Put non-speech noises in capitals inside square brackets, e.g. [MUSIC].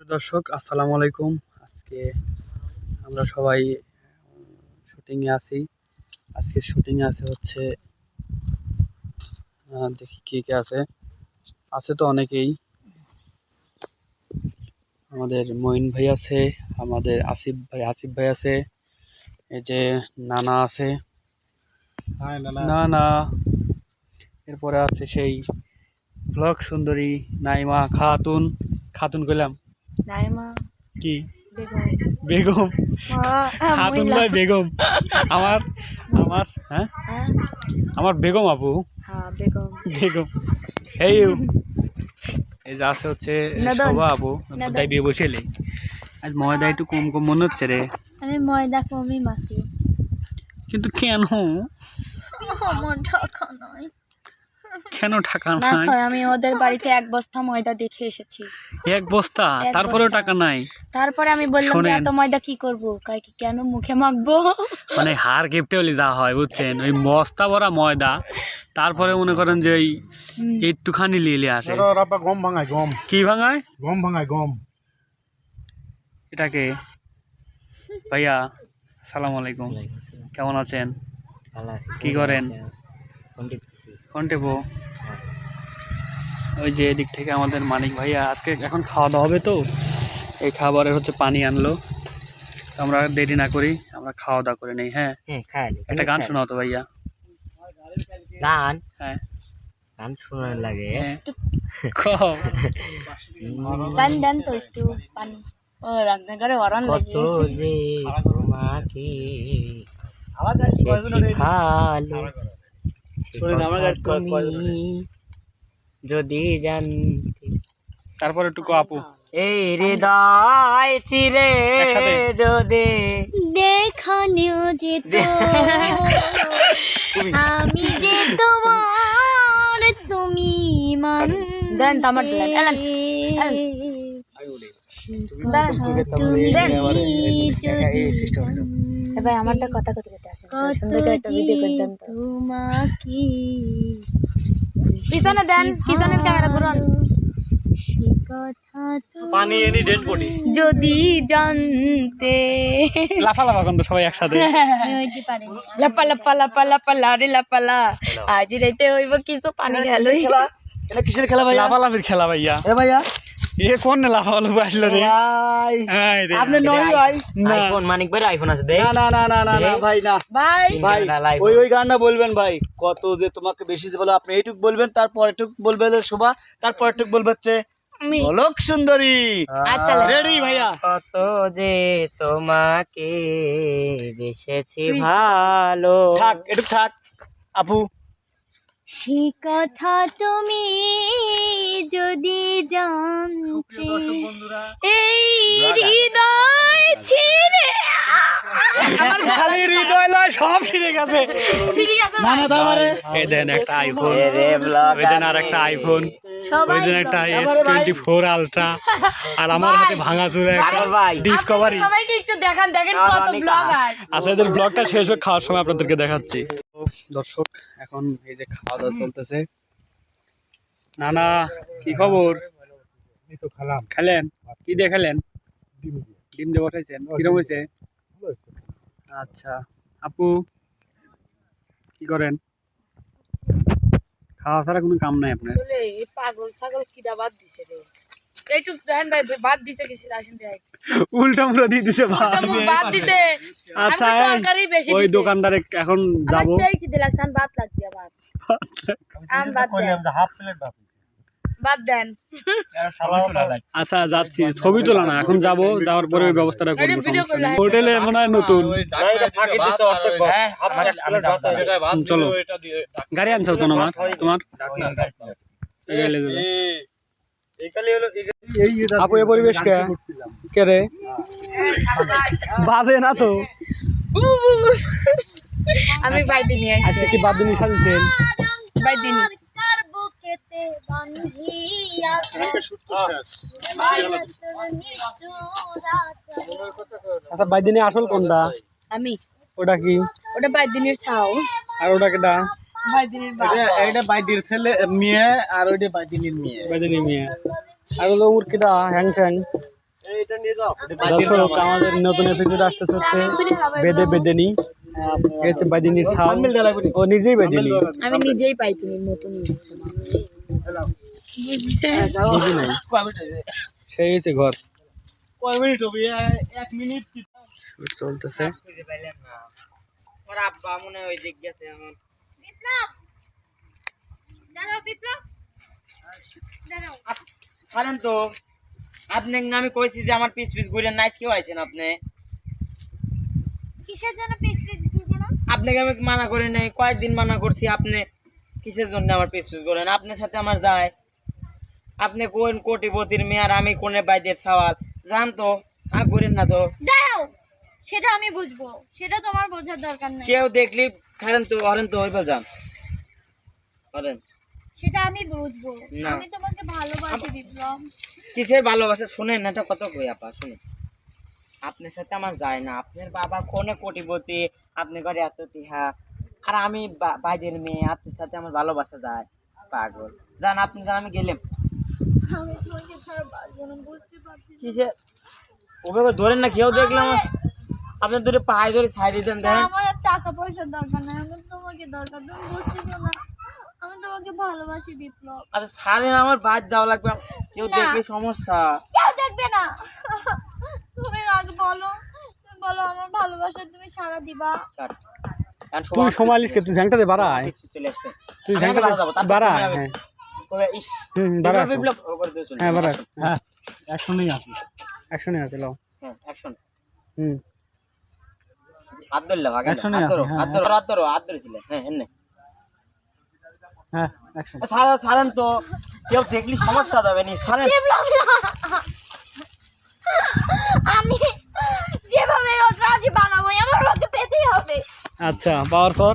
দর্শক আসসালামু আলাইকুম। আজকে আমরা সবাই শুটিংয়ে আছি। আজকে শুটিংয়ে আছে হচ্ছে দেখি কে কে আছে। আছে তো অনেকেই। আমাদের মঈন ভাই আছে আমাদের আসিফ ভাই আসিফ ভাই আছে এই যে নানা আছে। না না এরপরে আছে সেই ব্লগ সুন্দরী নাইমা খাতুন। খাতুন কইলাম? নাইমা কি? বেগম। খাতুন। নয় বেগম। আমার আমার হ্যাঁ? হ্যাঁ? আমার বেগম আপু। হ্যাঁ বেগম। বেগম। এই এই যে আছে হচ্ছে। শোভা আপু। তাই বিয়ে বসেলে আজ ময়দা একটু কম কম মনে হচ্ছে রে। আমি ময়দা কমই মাখি। কিন্তু কেন? নয় কেন টাকা না নাই? আমি ওদের বাড়িতে এক বস্তা ময়দা দেখে এসেছি। এক বস্তা? তারপরেও টাকা নাই? তারপরে আমি বললাম যে এত ময়দা কি করব? কাই কি কেন মুখে মাখবো? মানে হার গিফটে হলে যা হয় বুঝছেন? ওই বস্তা ভরা ময়দা। তারপরে মনে করেন যে এই একটুখানি লিলে আসে। গম ভাঙায় গম। কি ভাঙায়? গম ভাঙায় গম। এটাকে ভাইয়া সালাম আলাইকুম। কেমন আছেন? কি করেন? কোন ওই যে এদিক থেকে আমাদের মানিক ভাইয়া আজকে এখন খাওয়া দাওয়া হবে তো এই খাবারের হচ্ছে পানি আনলো। আমরা দেরি না করি আমরা খাওয়া দাওয়া করে নেই হ্যাঁ? একটা গান শোনাও তো ভাইয়া। গান? হ্যাঁ। গান শোনার লাগে। হ্যাঁ। [LAUGHS] দেন তো একটু পানি। ও রান্নাঘরে অরান কত যে তোমাকে ভালো। যদি জানতে তারপর একটু আপু এই হৃদয় চিরে। যদি দেখানিও যেত আমি যে তোমার তুমি মান দেন তামার ভাই আমারটা কথা কথা কথা আসে সুন্দর করে একটা ভিডিও তো। পিছনে দেন পিছনের ক্যামেরা ঘুরন পানি এনি ডেড বডি যদি জানতে। লাফা লাফা কিন্তু সবাই একসাথে। লাপা লাপা লাপা লাপা লারে লাপা লা। আজ রাইতে হইব কিছু পানি এটা কিসের খেলা ভাইয়া? লাফালাফির খেলা ভাইয়া। এ ভাইয়া এ কোন লাফালাফি আসলো রে। ভাই আপনি ভাই। আইফোন মানিক ভাই আইফোন আছে দেখ না না না না না না ভাই না। ভাই। ভাই ক্যামেরা ওই ওই গানটা বলবেন ভাই। কত যে তোমাকে বেশি যে বলো আপনি এইটুক বলবেন তারপর এটুক বলবে যে শোভা তারপর এটুক বলবে হচ্ছে অলোক সুন্দরী। আচ্ছা রেডি ভাইয়া? কত যে তোমাকে বেসেছি ভালো। থাক এটুক থাক। আপু সে কথা তুমি যদি জানতে এই হৃদয় ছিঁড়ে খালি হৃদয় লয় সব ছিঁড়ে গেছে। ছিঁড়ে গেছে না না তারপরে এই দেন একটা আইফোন দেন আর একটা আইফোন ওই দেন একটা এস টোয়েন্টি ফোর আলট্রা আর আমার হাতে ভাঙা চুরে একটা ডিসকভারি সবাইকে একটু দেখান দেখেন কত ব্লগ আচ্ছা এদের ব্লগটা শেষ হোক খাওয়ার সময় আপনাদেরকে দেখাচ্ছি। দর্শক এখন এই যে খাওয়া দাওয়া চলতেছে। নানা কি খবর? এই তো খেলাম। খেলেন? কি দিয়ে খেলেন? ডিম দিয়ে। বসাইছেন? কিরম হয়েছে? আচ্ছা আপু কি করেন? খাওয়া ছাড়া কোনো কাম নাই আপনার? এই পাগল ছাগল কিডা বাদ দিছে রে। এইটুক দেখেন ভাই বাদ দিছে কিছু আসেন দেখ উল্টা মুড়া দিয়ে দিছে ভাত বাদ দিছে। আচ্ছা তরকারি বেশি ওই দোকানদারে এখন সেই আম বাদ দেন হাফ প্লেট বাদ দেন। আচ্ছা যাচ্ছি। ছবি তোলা না এখন যাব যাওয়ার পরে ওই ব্যবস্থাটা করব হোটেলে মনে হয় নতুন। হ্যাঁ, চলো। গাড়ি আনছো তো তোমার? তোমার। আপু এ পরিবেশ কে? কে রে? বাজে না তো? আমি বাই দিন নিয়ে আসছি আজকে কি বাদ দিন সাজছেন বাই দিন আচ্ছা বাইদিনে আসল কোনটা? আমি। ওটা কি? ওটা বাই দিনের ছাও আর ওটা কেটা এটা বাইদির ছেলে মেয়ে আর ওইটা বাইদিনের মেয়ে। বাইদিনে মেয়ে। আর হলো ওর কেটা হ্যাং স্যাং দর্শক আমাদের নতুন এপিসোড আসতেছে হচ্ছে বেদে বেদেনি। হচ্ছে ও নিজেই বেদিনী আমি নিজেই মতন মিনিট হয়েছে? সেই ঘর। কয় মিনিট হবে? এক মিনিট। চলতেছে। আব্বা মনে হয় ওই দিক গেছে তো আপনি আমি কইছি যে আমার পিস পিস ঘুরে কেউ আইছেন আপনি? কিসের জন্য পিস পিস ঘুরবো না? আপনাকে আমি মানা করে নেই কয়েকদিন মানা করছি আপনি কিসের জন্য আমার পিস পিস করেন আপনার সাথে আমার যায়। আপনি কোন কোটিপতির মেয়ে আর আমি কোনে বাইদের সওয়াল? জান তো আগ করেন না তো। দাঁড়াও! সেটা আমি বুঝব। সেটা তোমার বোঝার দরকার নেই। কেউ দেখলি ছাড়েন তো হরেন তো হইবার যান। হরেন সেটা আমি বুঝব। আমি তোমাকে ভালোবাসি বিপ্লব কিসের ভালোবাসা? শুনেন এটা কত কই আপা শুনেন। আপনার সাথে আমার যায় না। আপনার বাবা কোনে কোটিপতি আপনি ঘরে এত তিহা আর আমি বাইদের মেয়ে আপনার সাথে আমার ভালোবাসা যায়। পাগল। যান আপনি যান আমি গেলাম। কিসে? ওকে ধরেন না কেউ দেখলাম আপনার দুটো পায়ে ধরে সাইডে দেন না, দেন আমার টাকা পয়সার দরকার নাই। আমার তোমাকে দরকার তুমি বুঝতেছো না। আমি তোমাকে ভালোবাসি বিপ্লব। আচ্ছা সারেন আমার বাদ যাওয়া লাগবে। কেউ না। দেখলে সমস্যা। কেউ দেখবে না। তুমি আগে বলো তুমি বলো আমার ভালোবাসা তুমি সারা দিবা। তুই সোমালিস কে? তুই বাড়ায়। পিছু চলে আসবে। তুই যাব, বাড়ায় হ্যাঁ। হ্যাঁ যাবে, বাড়া action। হ্যাঁ একশনেই আছে একশনে আছে লাও হ্যাঁ, action। হুম। হাত ধরলাম আগে না, Action এ হাত ধরো, হ্যাঁ, হাত ধরো, হাত ধরো, হাত ধরেছিলে, হ্যাঁ, এমনে। হ্যাঁ তো কেউ দেখলি সমস্যা যাবে নি আমি যেভাবে রাজি বানাবো আমার পেতেই হবে। আচ্ছা পাওয়ার পর